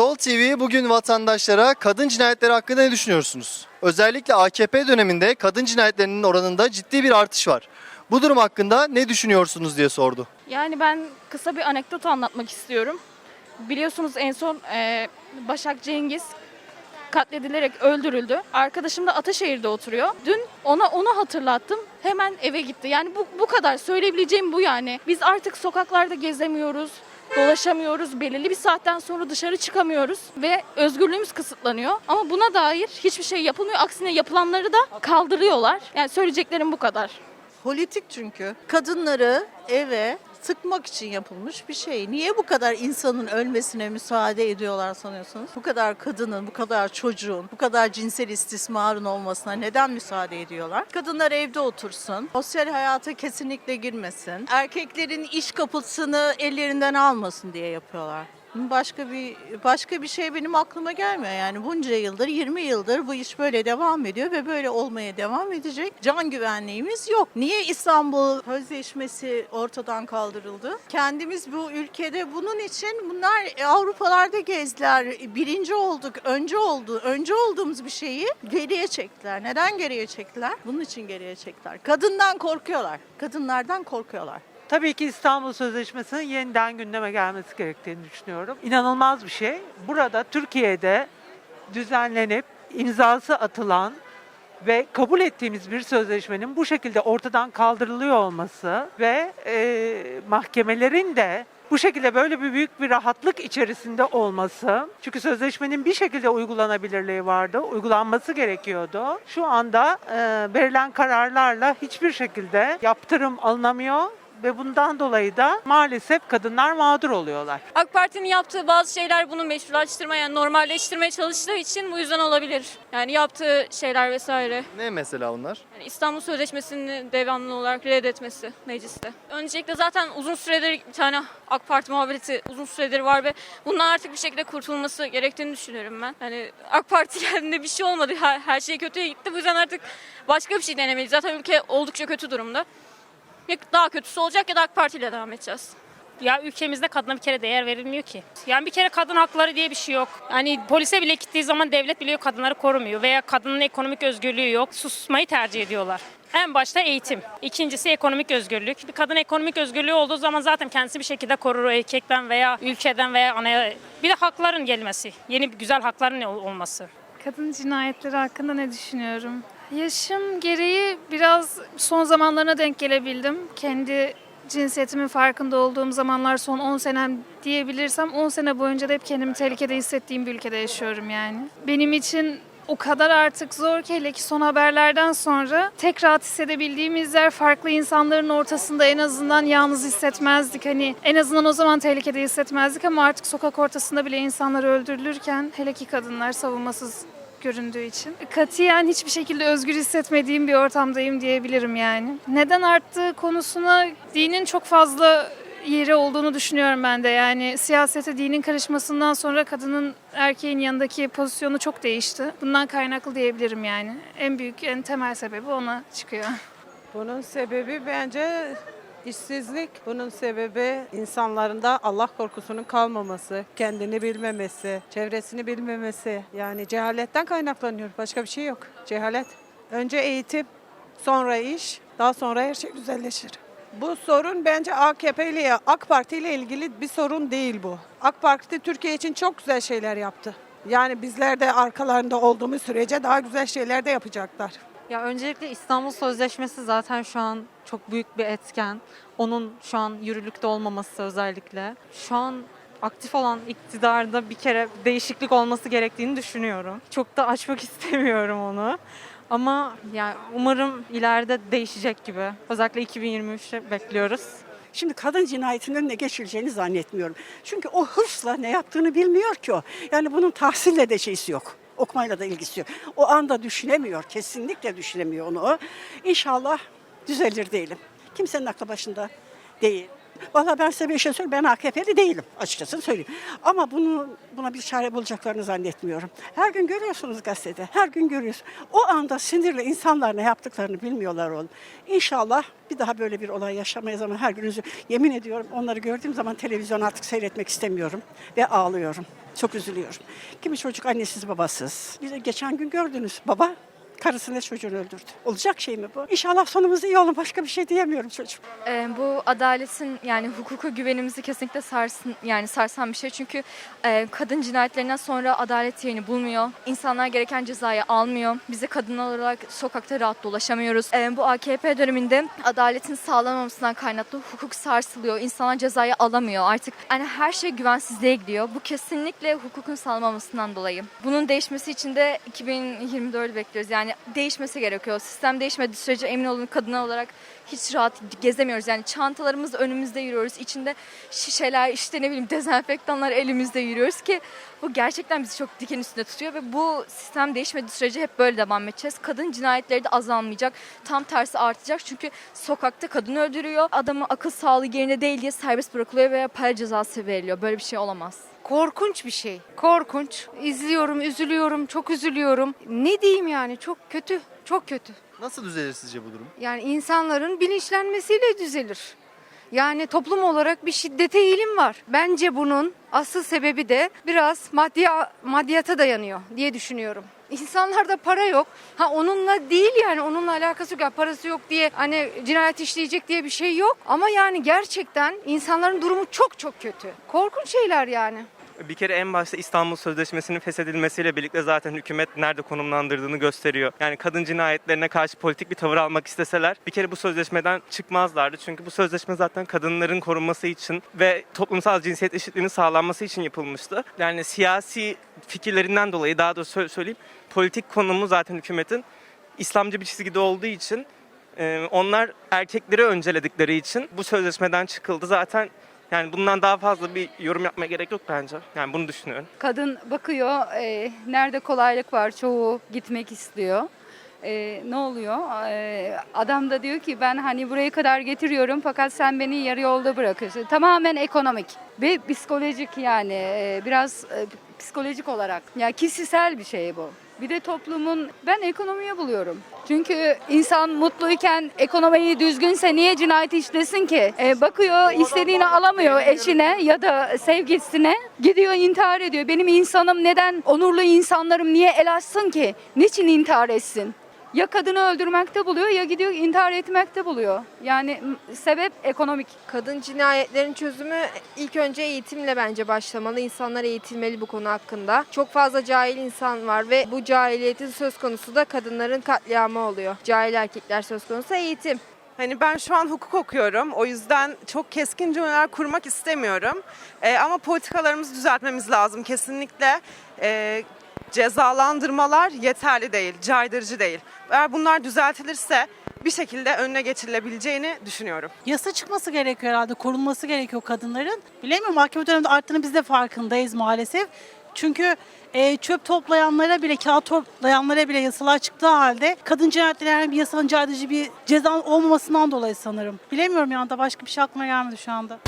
Sol TV bugün vatandaşlara kadın cinayetleri hakkında ne düşünüyorsunuz? Özellikle AKP döneminde kadın cinayetlerinin oranında ciddi bir artış var. Bu durum hakkında ne düşünüyorsunuz diye sordu. Yani ben kısa bir anekdot anlatmak istiyorum. Biliyorsunuz en son e, Başak Cengiz katledilerek öldürüldü. Arkadaşım da Ataşehir'de oturuyor. Dün ona onu hatırlattım. Hemen eve gitti. Yani bu, bu kadar söyleyebileceğim bu yani. Biz artık sokaklarda gezemiyoruz dolaşamıyoruz. Belirli bir saatten sonra dışarı çıkamıyoruz ve özgürlüğümüz kısıtlanıyor. Ama buna dair hiçbir şey yapılmıyor. Aksine yapılanları da kaldırıyorlar. Yani söyleyeceklerim bu kadar. Politik çünkü. Kadınları eve tıkmak için yapılmış bir şey. Niye bu kadar insanın ölmesine müsaade ediyorlar sanıyorsunuz? Bu kadar kadının, bu kadar çocuğun, bu kadar cinsel istismarın olmasına neden müsaade ediyorlar? Kadınlar evde otursun, sosyal hayata kesinlikle girmesin, erkeklerin iş kapısını ellerinden almasın diye yapıyorlar. Başka bir başka bir şey benim aklıma gelmiyor. Yani bunca yıldır, 20 yıldır bu iş böyle devam ediyor ve böyle olmaya devam edecek. Can güvenliğimiz yok. Niye İstanbul Sözleşmesi ortadan kaldırıldı? Kendimiz bu ülkede bunun için bunlar Avrupalarda gezdiler. Birinci olduk, önce oldu. Önce olduğumuz bir şeyi geriye çektiler. Neden geriye çektiler? Bunun için geriye çektiler. Kadından korkuyorlar. Kadınlardan korkuyorlar. Tabii ki İstanbul Sözleşmesi'nin yeniden gündeme gelmesi gerektiğini düşünüyorum. İnanılmaz bir şey. Burada Türkiye'de düzenlenip imzası atılan ve kabul ettiğimiz bir sözleşmenin bu şekilde ortadan kaldırılıyor olması ve e, mahkemelerin de bu şekilde böyle bir büyük bir rahatlık içerisinde olması. Çünkü sözleşmenin bir şekilde uygulanabilirliği vardı, uygulanması gerekiyordu. Şu anda e, verilen kararlarla hiçbir şekilde yaptırım alınamıyor ve bundan dolayı da maalesef kadınlar mağdur oluyorlar. AK Parti'nin yaptığı bazı şeyler bunu meşrulaştırmaya, yani normalleştirmeye çalıştığı için bu yüzden olabilir. Yani yaptığı şeyler vesaire. Ne mesela bunlar? Yani İstanbul Sözleşmesi'ni devamlı olarak reddetmesi mecliste. Öncelikle zaten uzun süredir bir tane AK Parti muhabbeti uzun süredir var ve bundan artık bir şekilde kurtulması gerektiğini düşünüyorum ben. Yani AK Parti geldiğinde bir şey olmadı. Her, her şey kötüye gitti. Bu yüzden artık başka bir şey denemeliyiz. Zaten ülke oldukça kötü durumda. Ya daha kötüsü olacak ya da AK Parti ile devam edeceğiz. Ya ülkemizde kadına bir kere değer verilmiyor ki. Yani bir kere kadın hakları diye bir şey yok. Yani polise bile gittiği zaman devlet bile kadınları korumuyor veya kadının ekonomik özgürlüğü yok. Susmayı tercih ediyorlar. En başta eğitim. İkincisi ekonomik özgürlük. Bir kadın ekonomik özgürlüğü olduğu zaman zaten kendisi bir şekilde korur o erkekten veya ülkeden veya anaya. Bir de hakların gelmesi. Yeni güzel hakların ol- olması. Kadın cinayetleri hakkında ne düşünüyorum? Yaşım gereği biraz son zamanlarına denk gelebildim. Kendi cinsiyetimin farkında olduğum zamanlar son 10 senem diyebilirsem 10 sene boyunca da hep kendimi tehlikede hissettiğim bir ülkede yaşıyorum yani. Benim için o kadar artık zor ki hele ki son haberlerden sonra tek rahat hissedebildiğimiz yer farklı insanların ortasında en azından yalnız hissetmezdik. Hani en azından o zaman tehlikede hissetmezdik ama artık sokak ortasında bile insanlar öldürülürken hele ki kadınlar savunmasız göründüğü için. Katiyen hiçbir şekilde özgür hissetmediğim bir ortamdayım diyebilirim yani. Neden arttığı konusuna dinin çok fazla yeri olduğunu düşünüyorum ben de. Yani siyasete dinin karışmasından sonra kadının erkeğin yanındaki pozisyonu çok değişti. Bundan kaynaklı diyebilirim yani. En büyük, en temel sebebi ona çıkıyor. Bunun sebebi bence işsizlik. Bunun sebebi insanların da Allah korkusunun kalmaması, kendini bilmemesi, çevresini bilmemesi. Yani cehaletten kaynaklanıyor. Başka bir şey yok. Cehalet. Önce eğitim, sonra iş, daha sonra her şey güzelleşir. Bu sorun bence AKP ile AK Parti ile ilgili bir sorun değil bu. AK Parti Türkiye için çok güzel şeyler yaptı. Yani bizler de arkalarında olduğumuz sürece daha güzel şeyler de yapacaklar. Ya öncelikle İstanbul Sözleşmesi zaten şu an çok büyük bir etken. Onun şu an yürürlükte olmaması özellikle. Şu an aktif olan iktidarda bir kere değişiklik olması gerektiğini düşünüyorum. Çok da açmak istemiyorum onu. Ama yani umarım ileride değişecek gibi. Özellikle 2023'te bekliyoruz. Şimdi kadın cinayetinin önüne geçileceğini zannetmiyorum. Çünkü o hırsla ne yaptığını bilmiyor ki o. Yani bunun tahsille de şeysi yok. Okumayla da ilgisi yok. O anda düşünemiyor. Kesinlikle düşünemiyor onu. İnşallah düzelir diyelim. Kimsenin aklı başında değil. Valla ben size bir şey söyleyeyim. Ben AKP'li değilim açıkçası söyleyeyim. Ama bunu buna bir çare bulacaklarını zannetmiyorum. Her gün görüyorsunuz gazetede. Her gün görüyorsunuz. O anda sinirle insanlar ne yaptıklarını bilmiyorlar oğlum. İnşallah bir daha böyle bir olay yaşamayız ama her gün üzü- yemin ediyorum onları gördüğüm zaman televizyon artık seyretmek istemiyorum ve ağlıyorum. Çok üzülüyorum. Kimi çocuk annesiz babasız. Geçen gün gördünüz baba karısını çocuğunu öldürdü. Olacak şey mi bu? İnşallah sonumuz iyi olur. Başka bir şey diyemiyorum çocuğum. Ee, bu adaletin yani hukuka güvenimizi kesinlikle sarsın yani sarsan bir şey çünkü e, kadın cinayetlerinden sonra adalet yerini bulmuyor. İnsanlar gereken cezayı almıyor. Biz de kadınlar olarak sokakta rahat dolaşamıyoruz. Ee, bu AKP döneminde adaletin sağlanmamasından kaynaklı hukuk sarsılıyor. İnsanlar cezayı alamıyor. Artık yani her şey güvensizliğe gidiyor. Bu kesinlikle hukukun sağlanmamasından dolayı. Bunun değişmesi için de 2024'ü bekliyoruz. Yani değişmesi gerekiyor. Sistem değişmediği sürece emin olun kadınlar olarak hiç rahat gezemiyoruz. Yani çantalarımız önümüzde yürüyoruz. İçinde şişeler, işte ne bileyim dezenfektanlar elimizde yürüyoruz ki bu gerçekten bizi çok diken üstünde tutuyor ve bu sistem değişmediği sürece hep böyle devam edeceğiz. Kadın cinayetleri de azalmayacak. Tam tersi artacak çünkü sokakta kadın öldürüyor. Adamın akıl sağlığı yerinde değil diye serbest bırakılıyor veya para cezası veriliyor. Böyle bir şey olamaz. Korkunç bir şey. Korkunç. İzliyorum, üzülüyorum, çok üzülüyorum. Ne diyeyim yani çok kötü, çok kötü. Nasıl düzelir sizce bu durum? Yani insanların bilinçlenmesiyle düzelir. Yani toplum olarak bir şiddete eğilim var. Bence bunun asıl sebebi de biraz maddi maddiyata dayanıyor diye düşünüyorum. İnsanlarda para yok. Ha onunla değil yani onunla alakası yok. Ya parası yok diye hani cinayet işleyecek diye bir şey yok. Ama yani gerçekten insanların durumu çok çok kötü. Korkunç şeyler yani. Bir kere en başta İstanbul Sözleşmesi'nin feshedilmesiyle birlikte zaten hükümet nerede konumlandırdığını gösteriyor. Yani kadın cinayetlerine karşı politik bir tavır almak isteseler bir kere bu sözleşmeden çıkmazlardı. Çünkü bu sözleşme zaten kadınların korunması için ve toplumsal cinsiyet eşitliğinin sağlanması için yapılmıştı. Yani siyasi fikirlerinden dolayı daha da söyleyeyim politik konumu zaten hükümetin İslamcı bir çizgide olduğu için onlar erkekleri önceledikleri için bu sözleşmeden çıkıldı. Zaten yani bundan daha fazla bir yorum yapmaya gerek yok bence. Yani bunu düşünüyorum. Kadın bakıyor e, nerede kolaylık var çoğu gitmek istiyor. E, ne oluyor? E, adam da diyor ki ben hani buraya kadar getiriyorum fakat sen beni yarı yolda bırakıyorsun. Tamamen ekonomik ve psikolojik yani e, biraz e, psikolojik olarak. Ya kişisel bir şey bu. Bir de toplumun ben ekonomiye buluyorum. Çünkü insan mutluyken ekonomiyi düzgünse niye cinayet işlesin ki? E, bakıyor istediğini alamıyor eşine ya da sevgilisine. Gidiyor intihar ediyor. Benim insanım neden onurlu insanlarım niye el açsın ki? Niçin intihar etsin? Ya kadını öldürmekte buluyor ya gidiyor intihar etmekte buluyor. Yani sebep ekonomik. Kadın cinayetlerin çözümü ilk önce eğitimle bence başlamalı. İnsanlar eğitilmeli bu konu hakkında. Çok fazla cahil insan var ve bu cahiliyetin söz konusu da kadınların katliamı oluyor. Cahil erkekler söz konusu eğitim. Hani ben şu an hukuk okuyorum. O yüzden çok keskin cümleler kurmak istemiyorum. Ee, ama politikalarımızı düzeltmemiz lazım kesinlikle. Ee, cezalandırmalar yeterli değil, caydırıcı değil. Eğer bunlar düzeltilirse bir şekilde önüne geçirilebileceğini düşünüyorum. Yasa çıkması gerekiyor herhalde. Korunması gerekiyor kadınların. Bilemiyorum mahkeme döneminde arttığını biz de farkındayız maalesef. Çünkü e, çöp toplayanlara bile, kağıt toplayanlara bile yasalar çıktığı halde kadın cinayetleri herhangi bir yasanın caydırıcı bir ceza olmamasından dolayı sanırım. Bilemiyorum yani da başka bir şey aklıma gelmedi şu anda.